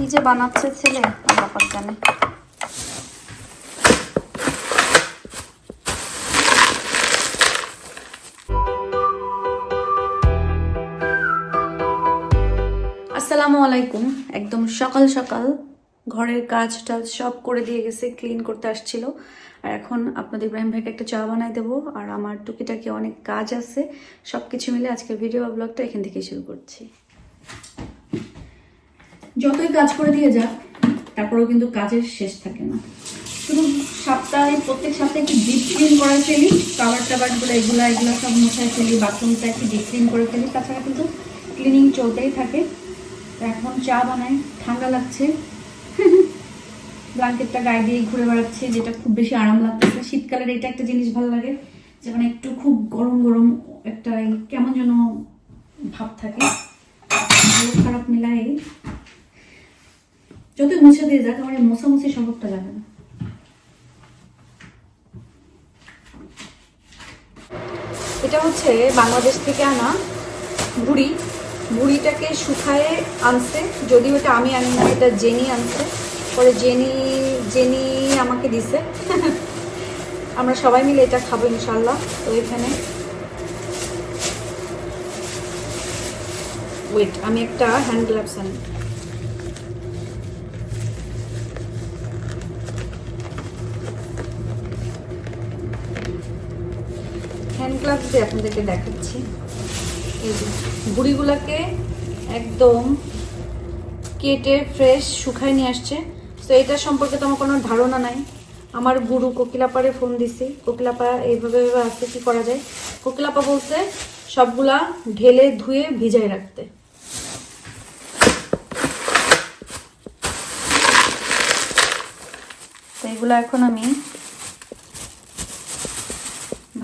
কি যে বানাচ্ছে ছেলে পাক জানে। আসসালামু আলাইকুম। একদম সকাল সকাল ঘরের কাজ টাজ সব করে দিয়ে গেছে ক্লিন করতে আসছিল। আর এখন আপনাদের ইব্রাহিম ভাইকে একটা চা বানাই দেবো। আর আমার টুকিটাকি অনেক কাজ আছে। সব কিছু মিলে আজকের ভিডিও ব্লগটা এখান থেকে শুরু করছি। যতই কাজ করে দিয়ে যাক, তারপরেও কিন্তু কাজের শেষ থাকে না। শুধু সপ্তাহে, প্রত্যেক সপ্তাহে একটু ডিপ ক্লিন করে ফেলি কাবার টাবারগুলো এগুলো এগুলো সব মোছায় ফেলি, বাথরুমটা একটু ডিপ ক্লিন করে ফেলি, তাছাড়া কিন্তু ক্লিনিং চলতেই থাকে। এখন চা বানাই, ঠান্ডা লাগছে। ব্ল্যাঙ্কেটটা গায়ে দিয়ে ঘুরে বেড়াচ্ছে, যেটা খুব বেশি আরাম লাগতেছে। শীতকালের এটা একটা জিনিস ভালো লাগে, যে মানে একটু খুব গরম গরম একটা কেমন যেন ভাব থাকে। খারাপ মিলাই যতই মুছে দিয়ে যাক, আমার এই মোছামুছি স্বভাবটা লাগে না। এটা হচ্ছে বাংলাদেশ থেকে আনা বুড়ি। বুড়িটাকে শুকায়ে আনছে, যদিও এটা আমি আনি না, এটা জেনি আনছে। পরে জেনি জেনি আমাকে দিছে। আমরা সবাই মিলে এটা খাব ইনশাল্লাহ তো এখানে ওয়েট আমি একটা হ্যান্ড গ্লাভস আনি। হ্যান্ড গ্লাভস দিয়ে আপনাদেরকে দেখাচ্ছি। এই যে, বুড়িগুলাকে একদম কেটে ফ্রেশ শুকায় নিয়ে আসছে। তো এটা সম্পর্কে তো আমার কোনো ধারণা নাই। আমার গুরু কোকিলাপারে ফোন দিছি। কোকিলাপা এইভাবে এইভাবে আসতে কী করা যায়? কোকিলাপা বলছে, সবগুলা ঢেলে ধুয়ে ভিজায় রাখতে। তো এগুলো এখন আমি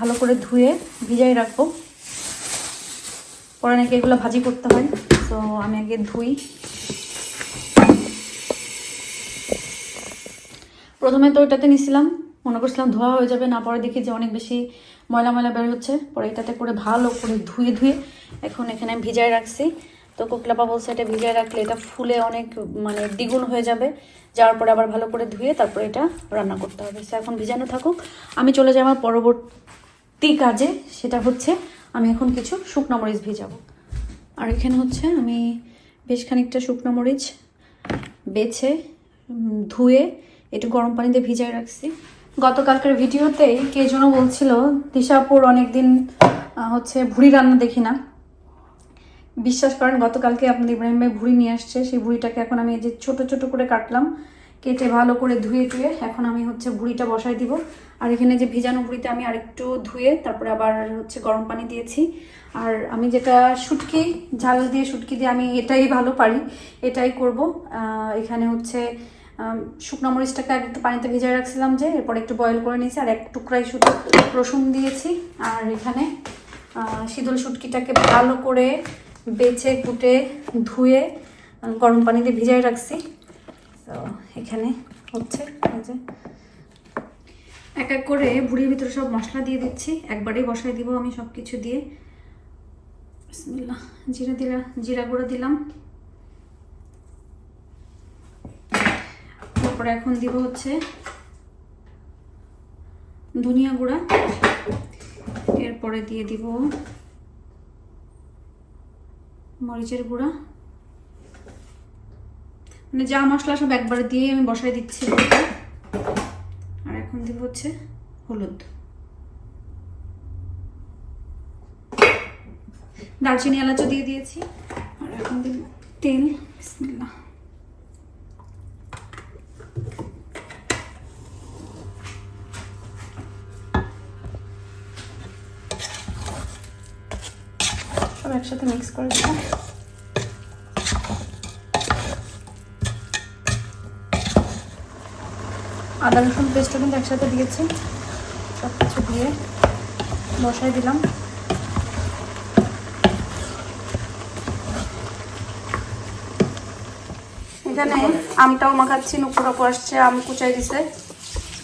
ভালো করে ধুয়ে ভিজাই রাখব। পরে নাকি এগুলো ভাজি করতে হয়, তো আমি আগে ধুই। প্রথমে তো ওইটাতে নিছিলাম, মনে করছিলাম ধোয়া হয়ে যাবে, না পরে দেখি যে অনেক বেশি ময়লা ময়লা বের হচ্ছে। পরে এটাতে করে ভালো করে ধুয়ে ধুয়ে এখন এখানে ভিজায় রাখছি। তো কোকলাপা বলছে এটা ভিজায় রাখলে এটা ফুলে অনেক মানে দ্বিগুণ হয়ে যাবে। যাওয়ার পরে আবার ভালো করে ধুয়ে তারপরে এটা রান্না করতে হবে। সে এখন ভিজানো থাকুক। আমি চলে যাই আমার পরবর্তী কাজে, সেটা হচ্ছে আমি এখন কিছু শুকনো মরিচ ভিজাবো। আর এখানে হচ্ছে আমি বেশ খানিকটা শুকনো মরিচ বেছে ধুয়ে একটু গরম পানিতে ভিজায় রাখছি। গতকালকের ভিডিওতেই কে যেন বলছিল, দিশাপুর অনেকদিন হচ্ছে ভুড়ি রান্না দেখি না। বিশ্বাস করেন, গতকালকে আপনাদের ইব্রাহিম ভাই ভুড়ি নিয়ে আসছে, সেই ভুড়িটাকে এখন আমি যে ছোট ছোট করে কাটলাম কেটে ভালো করে ধুয়ে টুয়ে এখন আমি হচ্ছে ভুড়িটা বসাই দিব। আর এখানে যে ভিজানো ভুড়িতে আমি আরেকটু ধুয়ে তারপরে আবার হচ্ছে গরম পানি দিয়েছি। আর আমি যেটা শুটকি, ঝাল দিয়ে শুটকি দিয়ে আমি এটাই ভালো পারি, এটাই করব। এখানে হচ্ছে শুকনো মরিচটাকে আগে একটু পানিতে ভিজায় রাখছিলাম যে, এরপর একটু বয়েল করে নিয়েছি আর এক টুকরাই শুধু রসুন দিয়েছি। আর এখানে শীতল শুটকিটাকে ভালো করে বেছে কুটে ধুয়ে গরম পানিতে ভিজায় রাখছি। এখানে হচ্ছে যে। এক এক করে ভুড়ির ভিতরে সব মশলা দিয়ে দিচ্ছি। একবারেই বসাই দিব আমি সব কিছু দিয়ে জিরা দিলা, জিরা গুঁড়ো দিলাম। তারপরে এখন দিব হচ্ছে ধনিয়া গুঁড়া। এরপরে দিয়ে দিব মরিচের গুঁড়া। মানে যা মশলা সব একবারে দিয়েই আমি বসাই দিচ্ছি। আর এখন দিব হচ্ছে হলুদ। দারচিনি এলাচও দিয়ে দিয়েছি। আর এখন দিব তেল। বিসমিল্লাহ। সব একসাথে মিক্স করে দেবো আদা রসুন পেস্টও কিন্তু একসাথে দিয়েছি। সব কিছু দিয়ে বসাই দিলাম। এখানে আমটাও মাখাচ্ছি নুকুরো আসছে আম কুচাই দিছে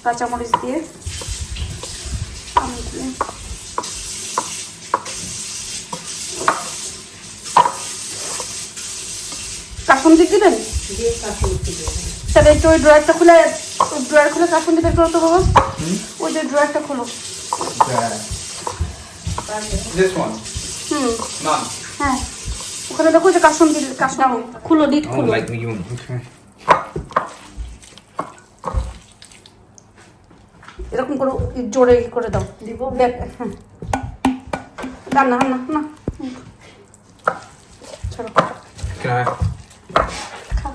কাঁচামরিচ দিয়ে। আম দিয়ে। কাসুন দিবেন? তাহলে একটু ওই ড্রয়ারটা খুলে ওই ড্রয়ার খুলে কাফন দিয়ে বের করো তো বাবা। ওই যে ড্রয়ারটা খোলো. This হুম. হ্যাঁ। ওখানে দেখো যে কাসন দিল কাসন খুলো লিড খুলো। এরকম করে জোরে করে দাও। দিব? দেখ হ্যাঁ না না না। না ছাড়ো Can I? খাও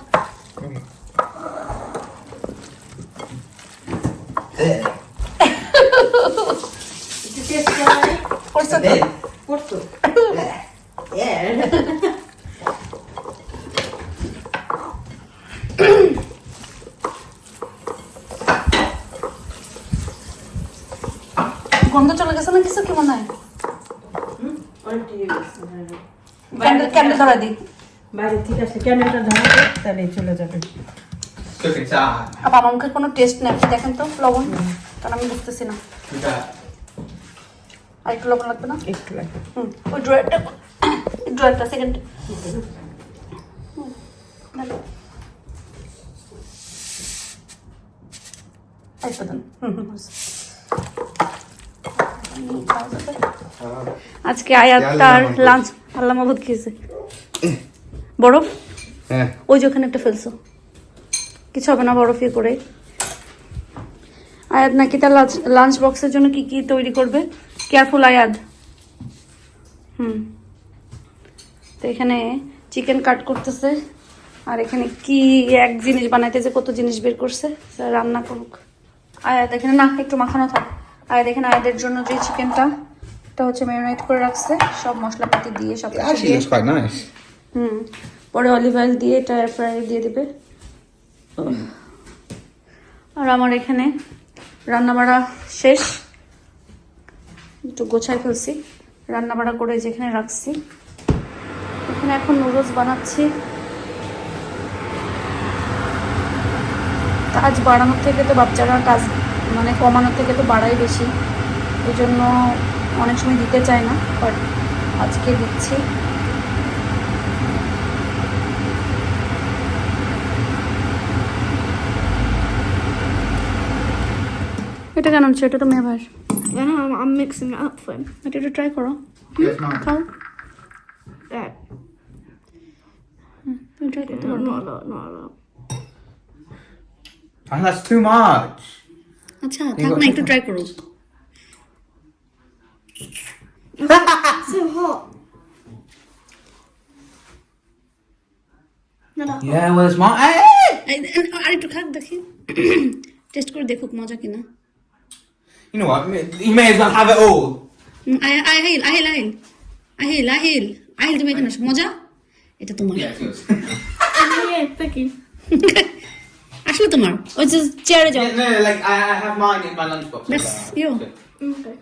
একটু টেস্ট করে করছ তো? করতো হ্যাঁ গন্ধ কিছু কি মনে হয়? ক্যান্ডেল ক্যান্ডেল ধরা দিই বাইরে ঠিক আছে ক্যামেরাটা ধরাবে তাহলে চলে যাবে। Cooking time. আমার মুখের কোনো টেস্ট নেই আপনি দেখেন তো লবণ। কারণ আমি বুঝতেছি না। আর একটু লবণ লাগবে না? একটু লাগবে। হুম ওই ড্রয়ারটা ড্রয়ারটা সেকেন্ড হুম, হুম। আজকে আয়াত তার লাঞ্চ আল্লাহ মাহবুদ খেয়েছে। বরফ Yeah. ওই যে ওখানে একটা ফেলছো। কিছু হবে না বরফ ইয়ে করে। আয়াত নাকি তার লাঞ্চ বক্সের জন্য কি কি তৈরি করবে? কেয়ারফুল আয়াদ হুম। তো এখানে চিকেন কাট করতেছে। আর এখানে কি এক জিনিস বানাইতেছে কত জিনিস বের করছে রান্না করুক। আয়াত এখানে না একটু মাখানো থাক। আয়াত এখানে আয়াদের জন্য যে চিকেনটা এটা হচ্ছে ম্যারিনেট করে রাখছে। সব মশলাপাতি দিয়ে সব কিছু দিয়ে। হুম পরে অলিভ অয়েল দিয়ে এটা এয়ার ফ্রায়ারে দিয়ে দেবে। আর আমার এখানে রান্নাবাড়া শেষ। একটু গোছায় ফেলছি। রান্নাবাড়া করে যেখানে রাখছি। এখানে এখন নুডলস বানাচ্ছি। কাজ বাড়ানোর থেকে তো বাচ্চারা কাজ মানে কমানোর থেকে তো বাড়াই বেশি এই জন্য অনেক সময় দিতে চায় না বাট আজকে দিচ্ছি এটা কেন হচ্ছে এটা তো I'm mixing it up for him. এটা একটু ট্রাই করো. খাও ট্রাই করতে No, পারো a lot. And that's too much. আচ্ছা থাক না একটু ট্রাই করো। no. Yeah, well, it's my. আর একটু খাক দেখি। টেস্ট করে দেখুক মজা কিনা। You know what? You may as well have it all. Hmm, I- I- Ahil Ahil Ahil Ahil Ahil Ahil তুমি এখানে। মজা? এটা তোমার। আসলে তোমার ওই যে চেয়ারে যাও yeah, no, like I, I have mine in my lunchbox. That's Okay. you. Okay.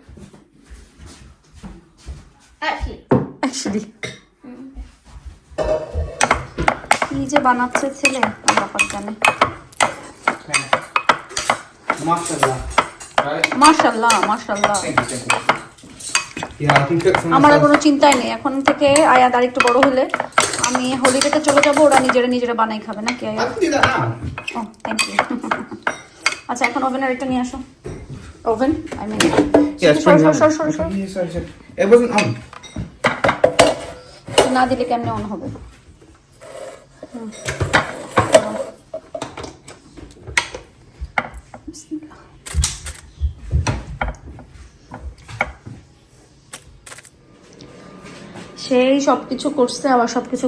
Actually, actually কি যে বানাচ্ছে ছেলে ব্যাপার জানে can cook for আমার. কোনো চিন্তাই নেই এখন থেকে আয়াত আর একটু বড় হলে আমি হলিডেতে চলে যাব ওরা নিজেরা নিজেরা বানাই খাবে নাকি কি. ও থ্যাংক ইউ আচ্ছা এখন ওভেনের একটা নিয়ে আসো। Oven I mean. না দিলে কেমনে অন হবে? হুম। সেই সব কিছু করছে, আবার সব কিছু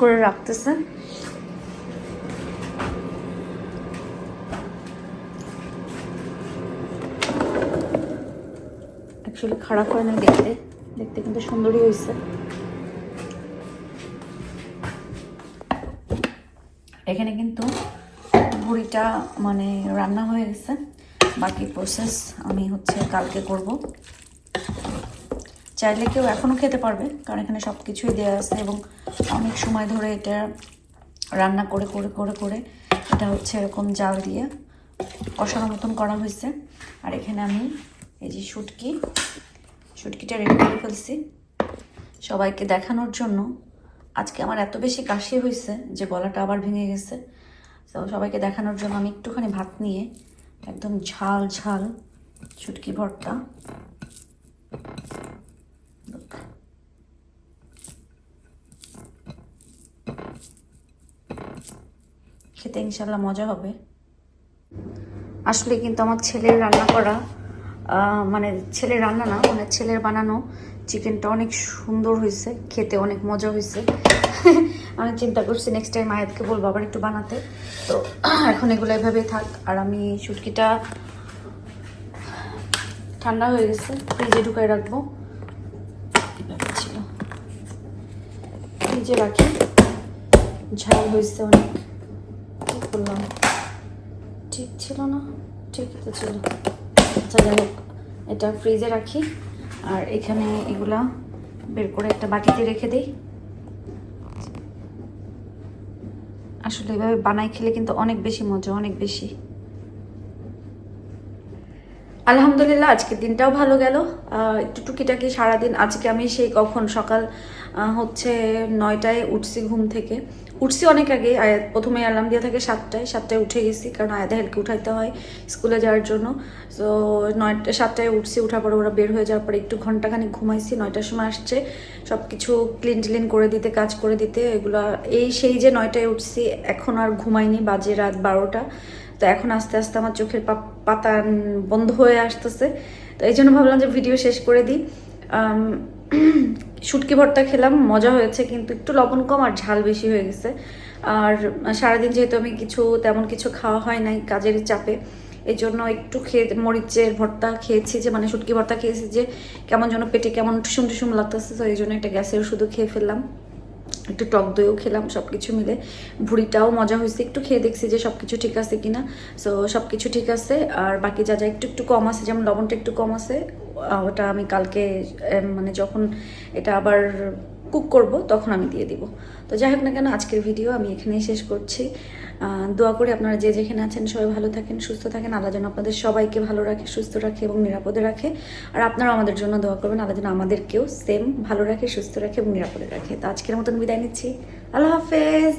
করে রাখতেছে। অ্যাকচুয়ালি খারাপ হয় না দেখতে। দেখতে কিন্তু সুন্দরই হয়েছে। এখানে কিন্তু বুড়িটা মানে রান্না হয়ে গেছে। বাকি প্রসেস আমি হচ্ছে কালকে করব। চাইলে কেউ এখনও খেতে পারবে, কারণ এখানে সব কিছুই দেওয়া আছে এবং অনেক সময় ধরে এটা রান্না করে করে করে করে এটা হচ্ছে এরকম জাল দিয়ে কষানো মতন করা হয়েছে। আর এখানে আমি এই যে শুটকি, শুটকিটা রেডি করে ফেলছি। সবাইকে দেখানোর জন্য আজকে আমার এত বেশি কাশি হয়েছে যে গলাটা আবার ভেঙে গেছে। তো সবাইকে দেখানোর জন্য আমি একটুখানি ভাত নিয়ে একদম ঝাল ঝাল চুটকি ভর্তা খেতে ইনশাল্লাহ মজা হবে। আসলে কিন্তু আমার ছেলের রান্না করা মানে ছেলের রান্না না মানে ছেলের বানানো চিকেনটা অনেক সুন্দর হয়েছে, খেতে অনেক মজা হয়েছে। আমি চিন্তা করছি নেক্সট টাইম আয়াতকে বলব আবার একটু বানাতে। তো এখন এগুলো এভাবেই থাক, আর আমি শুটকিটা ঠান্ডা হয়ে গেছে, ফ্রিজে ঢুকাই রাখব। ফ্রিজে রাখি। ঝাল হয়েছে অনেক কি করলাম ঠিক ছিল না? ঠিকই তো ছিল আচ্ছা যাই হোক, এটা ফ্রিজে রাখি। আর এখানে এগুলা বের করে একটা বাটিতে রেখে দিই। আসলে এভাবে বানাই খেলে কিন্তু অনেক বেশি মজা, অনেক বেশি। আলহামদুলিল্লাহ, আজকের দিনটাও ভালো গেল। একটু টুকিটাকি সারাদিন, আজকে আমি সেই কখন সকাল হচ্ছে নয়টায় উঠছি ঘুম থেকে। উঠছি অনেক আগে প্রথমে অ্যালার্ম দিয়ে থাকে সাতটায় সাতটায় উঠে গেছি কারণ আয়াত হেলকে উঠাইতে হয় স্কুলে যাওয়ার জন্য। তো নয়টা, সাতটায় উঠছি, উঠার পরে ওরা বের হয়ে যাওয়ার পরে একটু ঘন্টাখানিক ঘুমাইছি, নয়টার সময় আসছে। সব কিছু ক্লিন টিলিন করে দিতে, কাজ করে দিতে, এগুলা, এই সেই যে নয়টায় উঠছি, এখন আর ঘুমাইনি, বাজে রাত বারোটা। তো এখন আস্তে আস্তে আমার চোখের পাতা বন্ধ হয়ে আসতেছে। তো এই জন্য ভাবলাম যে ভিডিও শেষ করে দিই। শুটকি ভর্তা খেলাম, মজা হয়েছে, কিন্তু একটু লবণ কম আর ঝাল বেশি হয়ে গেছে। আর সারাদিন যেহেতু আমি কিছু, তেমন কিছু খাওয়া হয় নাই কাজের চাপে এই জন্য একটু খেয়ে, মরিচের ভর্তা খেয়েছি যে মানে শুটকি ভর্তা খেয়েছি যে, কেমন যেন পেটে কেমন টুসুম টুসুম লাগতেছে, তো এই জন্য একটা গ্যাসের ওষুধও খেয়ে ফেললাম। একটু টক দইও খেলাম সব কিছু মিলে। ভুড়িটাও মজা হয়েছে, একটু খেয়ে দেখছি যে সব কিছু ঠিক আছে কিনা। সো সব কিছু ঠিক আছে, আর বাকি যা যা একটু একটু কম আছে, যেমন লবণটা একটু কম আছে ওটা আমি কালকে মানে যখন এটা আবার কুক করব, তখন আমি দিয়ে দিব। তো যাই হোক না কেন, আজকের ভিডিও আমি এখানেই শেষ করছি। দোয়া করি আপনারা যে যেখানে আছেন সবাই ভালো থাকেন, সুস্থ থাকেন। আল্লাহ যেন আপনাদের সবাইকে ভালো রাখে, সুস্থ রাখে এবং নিরাপদে রাখে। আর আপনারা আমাদের জন্য দোয়া করবেন, আল্লাহ যেন আমাদেরকেও সেম ভালো রাখে, সুস্থ রাখে এবং নিরাপদে রাখে। তো আজকের মতন বিদায় নিচ্ছি। আল্লাহ হাফেজ!